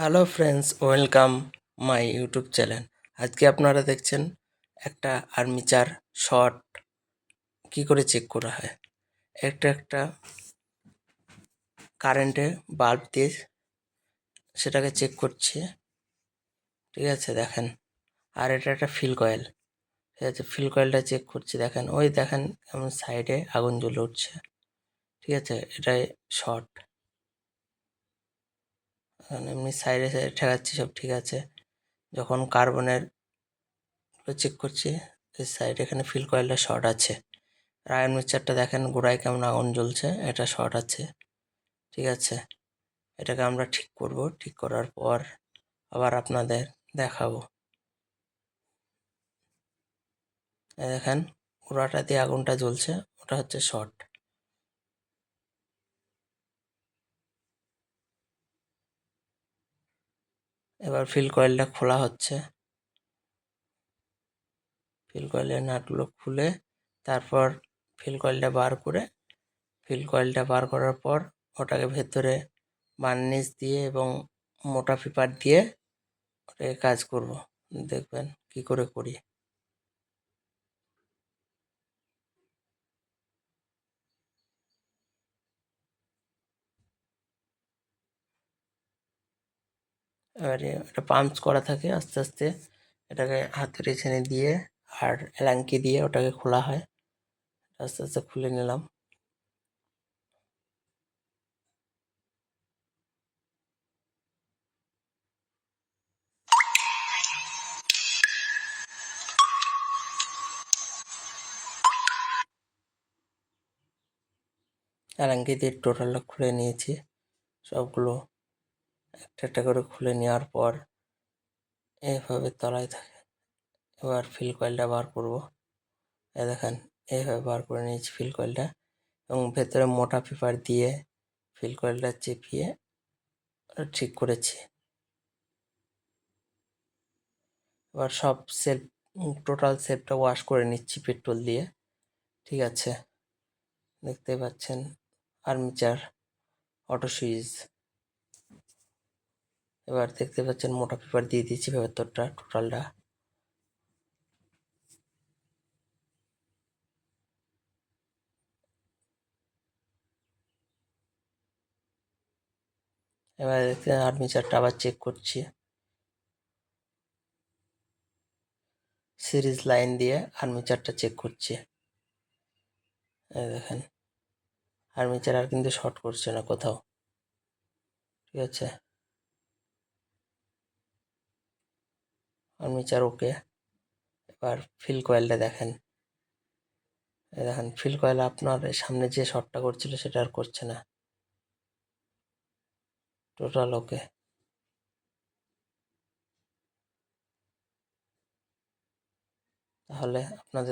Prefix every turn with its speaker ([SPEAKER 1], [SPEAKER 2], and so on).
[SPEAKER 1] Hello friends welcome my YouTube channel আজকে আপনারা দেখছেন একটা আর্মিচার শর্ট কি করে চেক করা হয়? একটা একটা কারেন্টে বাল্ব দিয়ে সেটাকে চেক করছে। ঠিক আছে, দেখেন। আর এটা একটা ফিল কয়েল ঠিক আছে ফিল কয়েলটা চেক করছি, দেখেন। ওই দেখেন এমন সাইডে আগুন জ্বলে উঠছে। ঠিক আছে, এটাই শর্ট এমনি সাইডে সাইডে ঠেকাচ্ছি সব ঠিক আছে। যখন কার্বনের চেক করছি, এই সাইডে এখানে ফিল কয়েলটা শর্ট আছে। আর আয়রন মিক্সচারটা দেখেন গোড়ায় কেমন আগুন জ্বলছে, এটা শর্ট আছে। ঠিক আছে? এটাকে আমরা ঠিক করব। ঠিক করার পর আবার আপনাদের দেখাবো। দেখেন, গোড়াটা দিয়ে আগুনটা জ্বলছে, ওটা হচ্ছে শর্ট এবার ফিল কয়েলটা খোলা হচ্ছে। ফিল কয়েলের নাটগুলো খুলে তারপর ফিল কয়েলটা বার করে ফিল কয়েলটা বার করার পর ওটাকে ভেতরে বার্নিশ দিয়ে এবং মোটা পেপার দিয়ে ওটাকে কাজ করব। দেখবেন কি করে করি। এবারে এটা পাম্পস করা থাকে আস্তে আস্তে, এটাকে হাতের এখানে দিয়ে আর এলাঙ্কি দিয়ে ওটাকে খোলা হয়। আস্তে আস্তে খুলে নিলাম। এলাঙ্কি দিয়ে টোটালটা খুলে নিয়েছি। সবগুলো একটা একটা করে খুলে নেওয়ার পর এইভাবে তলায় থাকে। এবার ফিল কয়েলটা বার করব। এ দেখেন এইভাবে বার করে নিয়েছি ফিল কয়েলটা এবং ভেতরে মোটা পেপার দিয়ে ফিল কয়েলটা চেপিয়ে ঠিক করেছি। এবার সব সেলফ টোটাল সেলফটা ওয়াশ করে নিচ্ছি পেট্রোল দিয়ে। ঠিক আছে? দেখতে পাচ্ছেন? আর্মিচার অটো সুইচ এবার দেখতে পাচ্ছেন মোটা পেপার দিয়ে দিচ্ছি ভেতরটা টোটালটা এবার আর্মিচারটা আবার চেক করছি। সিরিজ লাইন দিয়ে আর্মিচারটা চেক করছি। দেখেন আর্মিচার আর কিন্তু শর্ট করছে না কোথাও। ঠিক আছে? আর্মিচার ওকে এবার ফিল কয়েলটা দেখেন। দেখেন ফিল কয়েল আপনার সামনে যে শটটা করছিল সেটা আর করছে না। Total okay. তাহলে আপনাদের